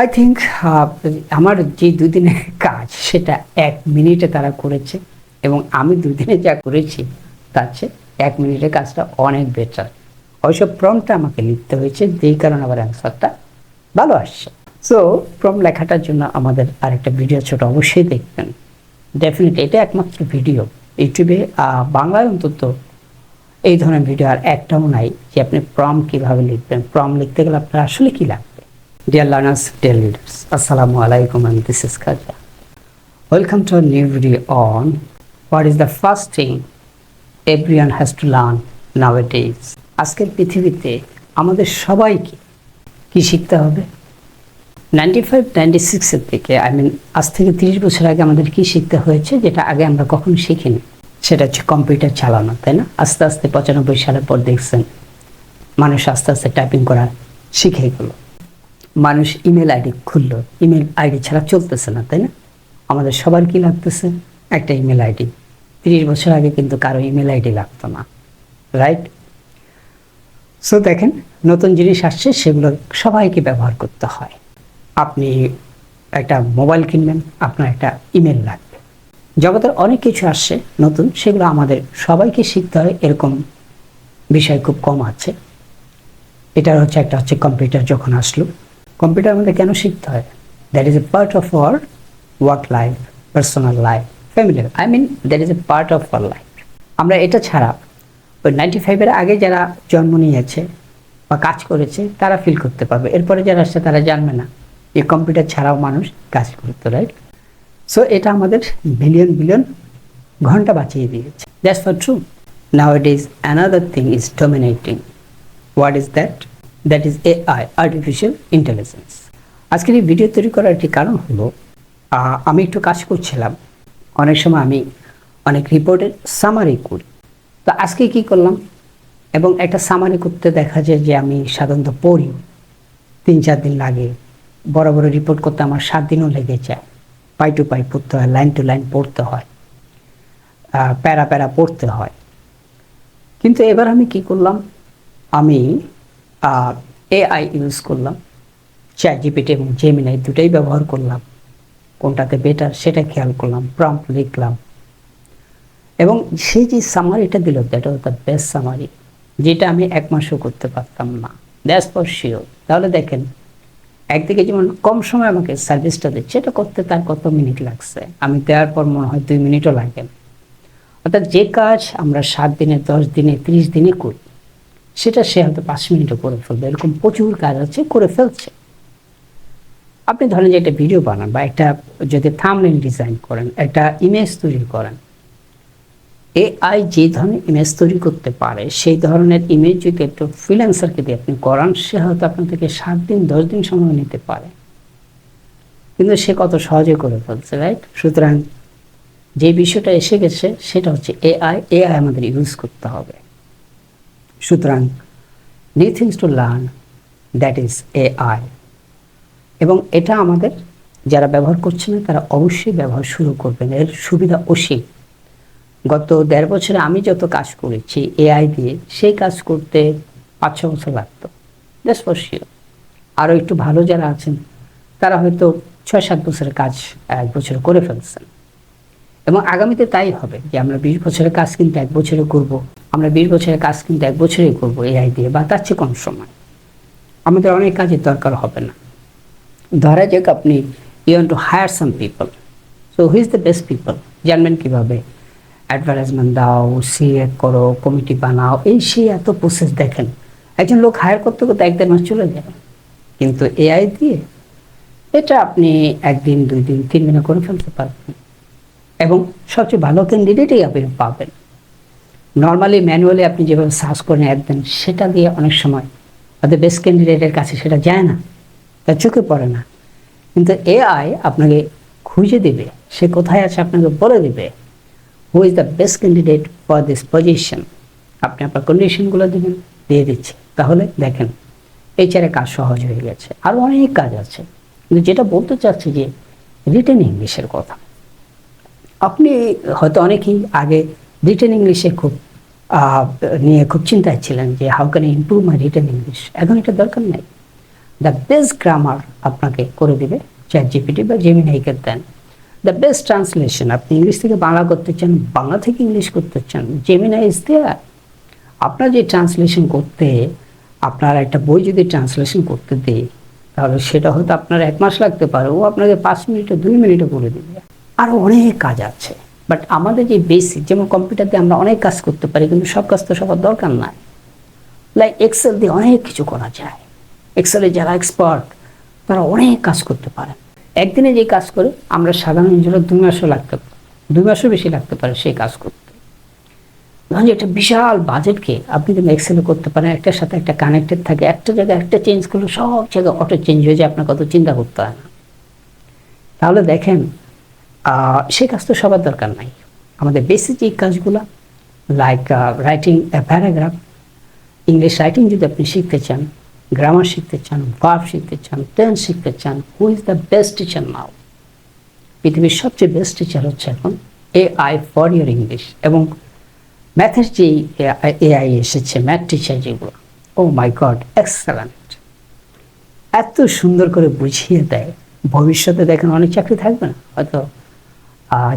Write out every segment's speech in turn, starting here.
I think আমার যে দুদিনের কাজ সেটা এক মিনিটে তারা করেছে এবং আমি দুদিনে যা করেছি তার চেয়ে এক মিনিটের কাজটা অনেক বেটার ওইসব প্রমটা আমাকে লিখতে হয়েছে, যেই কারণে আবার অ্যান্সারটা ভালো আসছে। সো প্রম লেখাটার জন্য আমাদের আরেকটা ভিডিও ছোট, অবশ্যই দেখবেন। ডেফিনেটলি এটা একমাত্র ভিডিও ইউটিউবে বাংলায় অন্তত এই ধরনের ভিডিও আর একটাও নাই যে আপনি প্রম কীভাবে লিখবেন। প্রম লিখতে গেলে আপনার আসলে কি লাগবে? ডিয়ার লার্নার্স ডিয়ার লিডার্স আসসালামু আলাইকুম and this is Kaja. Welcome to a new video on what is the first thing everyone has to learn nowadays. আজকের পৃথিবীতে আমাদের সবাইকে কি শিখতে হবে নাইনটি ফাইভ নাইনটি সিক্সের থেকে আই মিন আজ থেকে তিরিশ বছর আগে আমাদের কি শিখতে হয়েছে, যেটা আগে আমরা কখনো শিখিনি সেটা হচ্ছে কম্পিউটার চালানো, তাই না আস্তে আস্তে পঁচানব্বই সালের পর দেখছেন মানুষ আস্তে আস্তে টাইপিং করা শিখে গেল মানুষ ইমেল আইডি খুললো। ইমেল আইডি ছাড়া চলতেছে না, তাই না? আমাদের সবার কি লাগতেছে? একটা ইমেল আইডি তিরিশ বছর আগে কিন্তু কারও ইমেল আইডি লাগতো না। রাইট সো দেখেন, নতুন জিনিস আসছে, সেগুলো সবাইকে ব্যবহার করতে হয়। আপনি একটা মোবাইল কিনবেন, আপনার একটা ইমেল লাগবে। জগতের অনেক কিছু আসছে নতুন, সেগুলো আমাদের সবাইকে শিখতে হয়। এরকম বিষয় খুব কম আছে। এটার হচ্ছে, একটা হচ্ছে কম্পিউটার যখন আসলো কম্পিউটার আমাদের কেন শিখতে হয়? That is a part of our work life personal life family I mean that is a part of our life আমরা এটা ছাড়া ওই নাইনটি ফাইভের আগে যারা জন্ম নিয়েছে বা কাজ করেছে, তারা ফিল করতে পারবে। এরপরে যারা আসছে, তারা জানবে না। যে কম্পিউটার ছাড়াও মানুষ কাজ করতে রাইট সো এটা আমাদের বিলিয়ন বিলিয়ন ঘণ্টা বাঁচিয়ে দিয়েছে। That's for true now it is another thing is dominating what is that that is AI artificial intelligence আজকের এই ভিডিও তৈরি করার একটি কারণ হলো আমি একটু কাজ করছিলাম। অনেক সময় আমি অনেক রিপোর্টের সামারি করি। তো আজকে কি করলাম? এবং একটা সামারি করতে দেখা যায় যে আমি সাধারণত পড়ি। তিন চার দিন লাগে, বড় বড় রিপোর্ট করতে আমার সাত দিনও লেগে যায়। পাই টু পাই পড়তে হয়, লাইন টু লাইন পড়তে হয়। প্যারা প্যারা পড়তে হয়। কিন্তু এবার আমি কি করলাম? আমি এআই ইউজ করলাম চ্যাট জিপিটি এবং জেমিনাই দুটাই ব্যবহার করলাম, কোনটাতে বেটার সেটা খেয়াল করলাম প্রম্পট লিখলাম। এবং সে যে সামারিটা দিল দ্যাট দ্য বেস্ট সামারি যেটা আমি এক মাসও করতে পারতাম না। দ্যাটস ফর শিওর তাহলে দেখেন, একদিকে যেমন কম সময় আমাকে সার্ভিসটা দিচ্ছে, এটা করতে তার কত মিনিট লাগছে? আমি দেওয়ার পর মনে হয় দুই মিনিটও লাগে। অর্থাৎ যে কাজ আমরা সাত দিনে, দশ দিনে, ত্রিশ দিনে করি সেটা সে হয়তো পাঁচ মিনিটও করে ফেলবে। এরকম প্রচুর কাজ আছে, করে ফেলছে। আপনি ধরেন যে একটা ভিডিও বানান বা একটা যদি থামলেন ডিজাইন করেন, একটা ইমেজ তৈরি করেন এআই যে ধরনের ইমেজ তৈরি করতে পারে, সেই ধরনের ইমেজ যদি একটু ফ্রিল্যান্সারকে দিয়ে আপনি করান, সে হয়তো আপনার থেকে সাত দিন, দশ দিন সময় নিতে পারে। কিন্তু সে কত সহজে করে ফেলছে রাইট সুতরাং যে বিষয়টা এসে গেছে, সেটা হচ্ছে এআই এআই আমাদের ইউজ করতে হবে। সুতরাং new things to learn that is A I এবং এটা আমাদের যারা ব্যবহার করছে না, তারা অবশ্যই ব্যবহার শুরু করবেন। এর সুবিধা অসীম। গত দেড় বছরে আমি যত কাজ করেছি এআই দিয়ে, সেই কাজ করতে পাঁচ ছ বছর লাগতো। দ্যাটস ফর আরও একটু ভালো যারা আছেন, তারা হয়তো ছয় সাত বছরের কাজ এক বছরে করে ফেলছেন। এবং আগামীতে তাই হবে যে আমরা বিশ বছরের কাজ কিন্তু এক বছরে করব। আমরা বিশ বছরের কাজ কিন্তু এক বছরেই করব এআই দিয়ে, বা তার চেয়ে কম সময়। আমাদের অনেক কাজের দরকার হবে না। ধরা যাক আপনি you to hire some people so who is the best people জানবেন কীভাবে? অ্যাডভার্টাইজমেন্ট দাও সিএ করো কমিটি বানাও, এই সেই এত প্রসেস দেখেন। একজন লোক হায়ার করতে করতে এক দেড় মাস চলে যায় কিন্তু এআই দিয়ে, এটা আপনি একদিন, দুই দিন, তিন দিনে করে ফেলতে পারবেন। এবং সবচেয়ে ভালো ক্যান্ডিডেটই আপনি পাবেন। নর্মালি ম্যানুয়ালি আপনি যেভাবে সার্চ করে অ্যাড দেন, সেটা দিয়ে অনেক সময় হয়তো বেস্ট ক্যান্ডিডেটের কাছে সেটা যায় না, তার চোখে পড়ে না। কিন্তু এআই আপনাকে খুঁজে দেবে, সে কোথায় আছে আপনাকে বলে দেবে who is the best candidate for this position আপনি আপনার কন্ডিশনগুলো দেবেন, দিয়ে দিচ্ছে। তাহলে দেখেন এই এইচারে কাজ সহজ হয়ে গেছে। আরও অনেক কাজ আছে। কিন্তু যেটা বলতে চাচ্ছি যে রিটেন ইংলিশের কথা। আপনি হয়তো অনেকেই আগে রিটেন ইংলিশে খুব নিয়ে খুব চিন্তায় ছিলেন যে how can improve my written English এখন এটা দরকার নেই। দ্য বেস্ট গ্রামার আপনাকে করে দিবে চ্যাট জিপিটি বা জেমিনাইকে দেন দ্য বেস্ট ট্রান্সলেশন আপনি ইংলিশ থেকে বাংলা করতে চান, বাংলা থেকে ইংলিশ করতে চান জেমিনাই ইজ দেয়ার আপনার যে ট্রান্সলেশন করতে, আপনার একটা বই যদি ট্রান্সলেশন করতে দেয়, তাহলে সেটা হয়তো আপনার এক মাস লাগতে পারে, ও আপনাকে পাঁচ মিনিটে, দুই মিনিটে করে দেবে। আরও অনেক কাজ আছে। বাট আমাদের যে বেসিক যেমন কম্পিউটার দিয়ে আমরা অনেক কাজ করতে পারি, কিন্তু সব কাজ তো সবার দরকার নাই। লাইক এক্সেল দিয়ে অনেক কিছু করা যায়। এক্সেলে যারা এক্সপার্ট তারা অনেক কাজ করতে পারে। একদিনে যে কাজ করে, আমরা সাধারণ ইঞ্জিনিয়ার দুই মাসও লাগতে, দুই মাসও বেশি লাগতে পারে সেই কাজ করতে। ধরুন একটা বিশাল বাজেটকে আপনি কিন্তু এক্সেলে করতে পারেন, একটার সাথে একটা কানেক্টেড থাকে, একটা জায়গায় একটা চেঞ্জ করলে সব জায়গায় অটো চেঞ্জ হয়ে যায় আপনার কত চিন্তা করতে হয় না। তাহলে দেখেন সেই কাজ তো সবার দরকার নাই। আমাদের বেসিক যে কাজগুলো like writing a paragraph English writing যদি আপনি শিখতে চান গ্রামার শিখতে চান ভার্ব শিখতে চান টেন্স শিখতে চান who is the best teacher now পৃথিবীর সবচেয়ে বেস্ট টিচার হচ্ছে এখন A I for year English এবং ম্যাথের যে এআই এসেছে ম্যাথ টিচার যেগুলো ও মাই গড এক্সেলেন্ট এত সুন্দর করে বুঝিয়ে দেয়, ভবিষ্যতে দেখেন অনেক চাকরি থাকবে না, হয়তো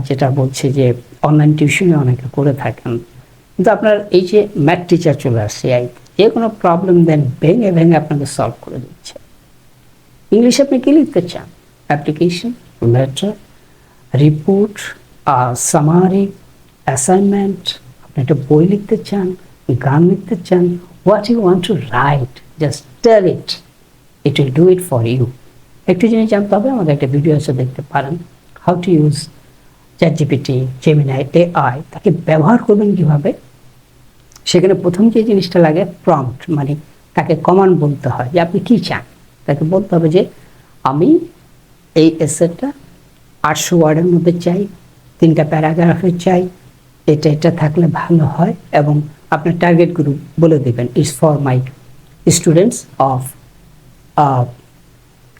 যেটা বলছে যে অনলাইন টিউশনে অনেকে করে থাকেন। কিন্তু আপনার এই যে ম্যাথ টিচার চলে আসছে আই যে কোনো প্রবলেম দেন ভেঙে ভেঙে আপনাকে সলভ করে দিচ্ছে। ইংলিশে আপনি কি লিখতে চান? Application letter report summary assignment আপনি একটা বই লিখতে চান, গান লিখতে চান what you want to write just tell it it will do it for you একটু জিনিস জানতে হবে, আমাদের একটা ভিডিও আছে, দেখতে পারেন। How to use ChatGPT Gemini AI তাকে ব্যবহার করবেন কীভাবে? সেখানে প্রথম যে জিনিসটা লাগে প্রম্পট মানে তাকে কমান্ড বলতে হয় যে আপনি কী চান? তাকে বলতে হবে যে আমি এই এসেটটা আটশো ওয়ার্ডের মধ্যে চাই, তিনটা প্যারাগ্রাফে চাই, এটা এটা থাকলে ভালো হয় এবং আপনার টার্গেট গ্রুপ বলে দেবেন is for my students of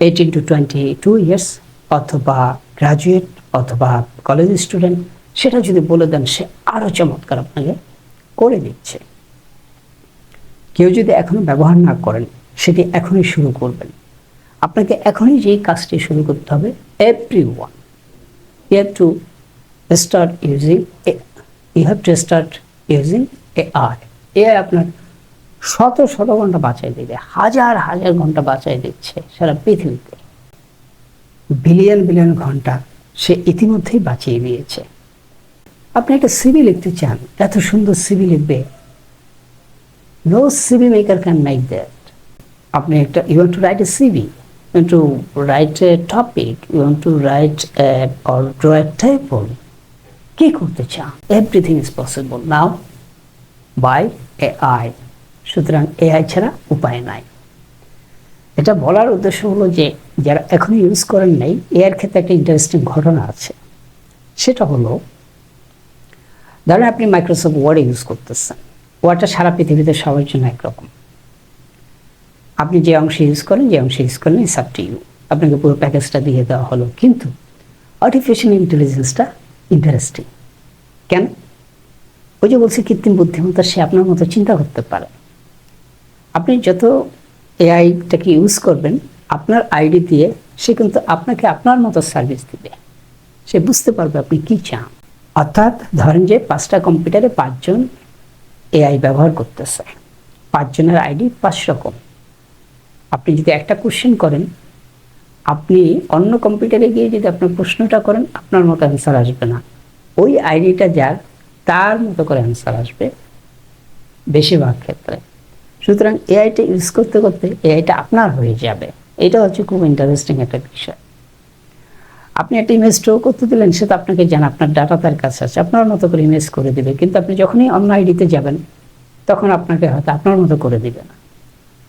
eighteen to twenty two years অথবা গ্রাজুয়েট অথবা কলেজ স্টুডেন্ট সেটা যদি বলে দেন, সে আরও চমৎকার আপনাকে করে দিচ্ছে। কেউ যদি এখনও ব্যবহার না করেন, সেটি এখনই শুরু করবেন। আপনাকে এখনই যেই কাজটি শুরু করতে হবে everyone you have to start using you have to start using A I AI আপনার শত শত ঘণ্টা বাঁচাই দেবে, হাজার হাজার ঘণ্টা বাঁচাই দিচ্ছে সারা পৃথিবীতে। বিলিয়ন বিলিয়ন ঘণ্টা সে ইতিমধ্যেই বাঁচিয়ে দিয়েছে আপনি একটা সিবি লিখতে চান, এত সুন্দর সিবি লিখবে। No CV maker can make that আপনি একটা you to write a CV to write a topic you to write or draw a কি করতে চান? Everything is possible now by A I সুতরাং এআই ছাড়া উপায় নাই। এটা বলার উদ্দেশ্য হলো যে, যারা এখনও ইউজ করেন নাই, এর ক্ষেত্রে একটা ইন্টারেস্টিং ঘটনা আছে। সেটা হলো, ধরেন আপনি মাইক্রোসফট ওয়ার্ড ইউজ করতেছেন। ওয়ার্ডটা সারা পৃথিবীতে সবার জন্য একরকম। আপনি যে অংশে ইউজ করেন, যে অংশে ইউজ করেন আপ টু ইউ আপনাকে পুরো প্যাকেজটা দিয়ে দেওয়া হলো। কিন্তু আর্টিফিশিয়াল ইন্টেলিজেন্সটা ইন্টারেস্টিং কেন? ওই যে বলছি কৃত্রিম বুদ্ধিমত্তা, সে আপনার মতো চিন্তা করতে পারে। আপনি যত এআইটাকে ইউজ করবেন, আপনার আইডি দিয়ে সে কিন্তু আপনাকে আপনার মতো সার্ভিস দিবে। সে বুঝতে পারবে আপনি কি চান। অর্থাৎ ধরেন যে পাঁচটা কম্পিউটারে পাঁচজন এআই ব্যবহার করতেছে। পাঁচজনের আইডি পাঁচ রকম। আপনি যদি একটা কোশ্চেন করেন, আপনি অন্য কম্পিউটারে গিয়ে যদি আপনার প্রশ্নটা করেন, আপনার মতো অ্যান্সার আসবে না। ওই আইডিটা যার, তার মতো করে অ্যান্সার আসবে। বেশিরভাগ ক্ষেত্রে। সুতরাং এআইটা ইউজ করতে করতে এআইটা আপনার হয়ে যাবে। এটা হচ্ছে খুব ইন্টারেস্টিং একটা বিষয়। আপনি একটা ইমেজ স্টোর করতে দিলেন সেটা আপনাকে জানা, আপনার ডাটা তার কাছে আছে, আপনার মতো করে ইমেজ করে দিবে। কিন্তু আপনি যখনই অন্য আইডিতে যাবেন, তখন আপনাকে হয়তো আপনার মতো করে দিবে না।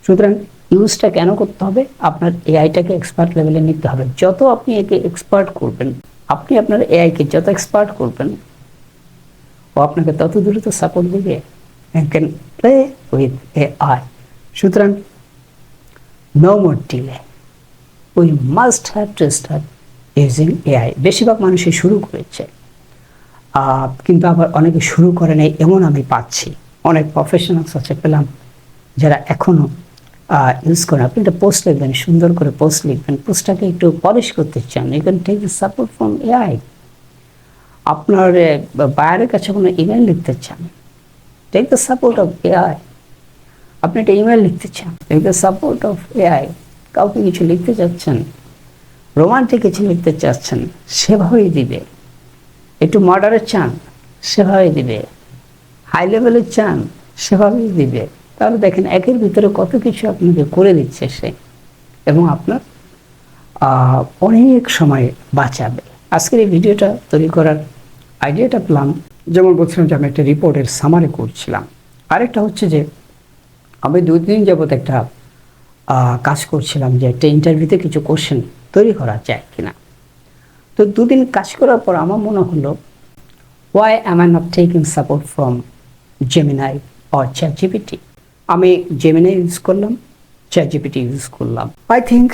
সুতরাং ইউজটা কেন করতে হবে? আপনার এআইটাকে এক্সপার্ট লেভেলে নিতে হবে। যত আপনি একে এক্সপার্ট করবেন, আপনি আপনার এআইকে যত এক্সপার্ট করবেন, ও আপনাকে তত দ্রুত সাপোর্ট দেবে। And can play with AI. সুতরাং no more delay. We must have to start using AI. বেশিরভাগ মানুষই শুরু করেছে। কিন্তু আবার অনেকে শুরু করে নাই এমন আমি পাচ্ছি। অনেক প্রফেশনালস আছে, পেলাম। যারা এখনও ইউজ করেন আপনি একটা পোস্ট লিখবেন, সুন্দর করে পোস্ট লিখবেন। পোস্টটাকে একটু পলিশ করতে চান। You can take support from AI আপনার বাইরের কাছে কোনো ইমেল লিখতে চান। Take the support of AI আপনি একটা ইমেল লিখতে চান take the support of AI কাউকে কিছু লিখতে চাচ্ছেন রোমান্টিক কিছু লিখতে চাচ্ছেন, সেভাবেই দিবে। একটু মডারের চান, সেভাবেই দিবে। হাই লেভেলের চান, সেভাবেই দিবে। তাহলে দেখেন, একের ভিতরে কত কিছু আপনাকে করে দিচ্ছে সে এবং আপনার অনেক সময় বাঁচাবে। আজকের এই ভিডিওটা তৈরি করার আইডিয়াটা পেলাম। যেমন বলছিলাম যে আমি একটা রিপোর্টের সামারি করছিলাম। আরেকটা হচ্ছে যে, আমি দুই দিন যাবত একটা কাজ করছিলাম যে একটা ইন্টারভিউতে কিছু কোশ্চেন তৈরি করা যায় কিনা। তো দুদিন কাজ করার পর আমার মনে হলো why am I not taking support from Gemini or ChatGPT আমি জেমিনাই ইউজ করলাম চ্যাট জিপিটি ইউজ করলাম আই থিঙ্ক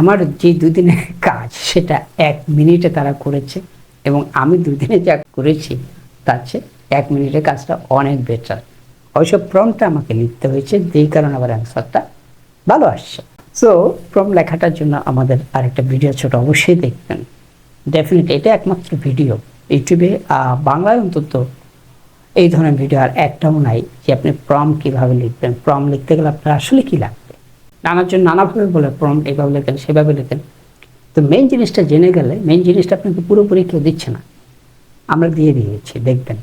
আমার যে দুদিনের কাজ সেটা এক মিনিটে তারা করেছে। এবং আমি দুদিনে যা করেছি, তার চেয়ে এক মিনিটের কাজটা অনেক বেটার ওইসব প্রমটা আমাকে লিখতে হয়েছে, যেই কারণে আবার অ্যান্সারটা ভালো আসছে। সো প্রম লেখাটার জন্য আমাদের আরেকটা ভিডিও ছোট, অবশ্যই দেখবেন। ডেফিনেটলি এটা একমাত্র ভিডিও ইউটিউবে বাংলায় অন্তত এই ধরনের ভিডিও আর একটাও নাই, যে আপনি প্রম কীভাবে লিখবেন। প্রম লিখতে গেলে আপনার আসলে কি লাগবে? নানার জন্য নানাভাবে বলে প্রম এইভাবে লেখেন, সেভাবে লেখেন। তো মেইন জিনিসটা জেনে গেলে মেইন জিনিসটা আপনাকে পুরোপুরি কেউ দিচ্ছে না। আমরা দিয়ে দিয়েছি, দেখবেন।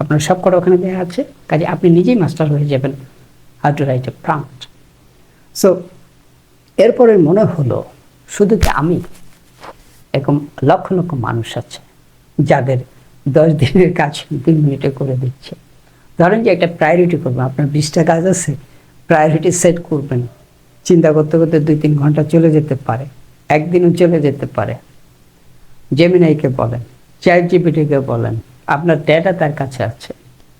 আপনার সব কটা ওখানে দেওয়া আছে, কাজে আপনি নিজেই মাস্টার হয়ে যাবেন how to write a prompt so এরপরে মনে হলো, শুধু কি আমি এরকম লক্ষ লক্ষ মানুষ আছে, যাদের দশ দিনের কাজ তিন মিনিটে করে দিচ্ছে। ধরেন যে একটা প্রায়োরিটি করবেন আপনার বিশটা কাজ আছে প্রায়োরিটি সেট করবেন। চিন্তা করতে করতে দুই তিন ঘণ্টা চলে যেতে পারে। একদিনও চলে যেতে পারে। জেমিনাইকে বলেন চ্যাট জিপিটিকে বলেন, আপনার ডেটা তার কাছে আছে।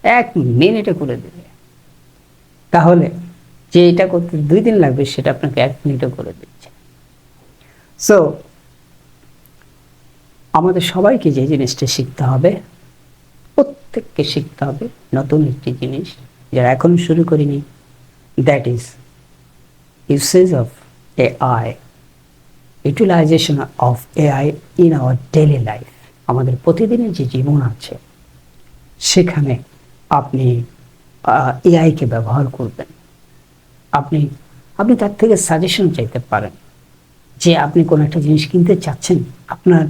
এক মিনিটে করে দেবে। তাহলে যে এটা করতে দুই দিন লাগবে, সেটা আপনাকে এক মিনিটে করে দিচ্ছে। সো আমাদের সবাইকে যে জিনিসটা শিখতে হবে, প্রত্যেককে শিখতে হবে নতুন একটি জিনিস যারা এখন শুরু করিনি। That is usage of AI utilization of AI in our daily life আমাদের প্রতিদিনের যে জীবন আছে, সেখানে আপনি এআইকে ব্যবহার করবেন। আপনি আপনি তার থেকে সাজেশন চাইতে পারেন যে আপনি কোনো একটা জিনিস কিনতে চাচ্ছেন, আপনার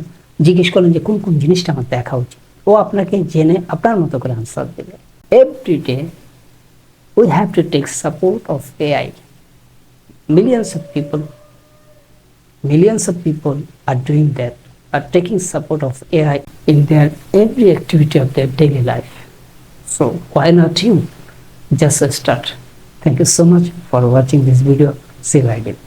জিজ্ঞেস করেন যে কোন কোন জিনিসটা আমার দেখা উচিত? ও আপনাকে জেনে আপনার মতো করে আনসার দেবে। Every day we have to take support of AI millions of people millions of people are doing that are taking support of ai in their every activity of their daily life. So why not you just start? Thank you so much for watching this video. See you again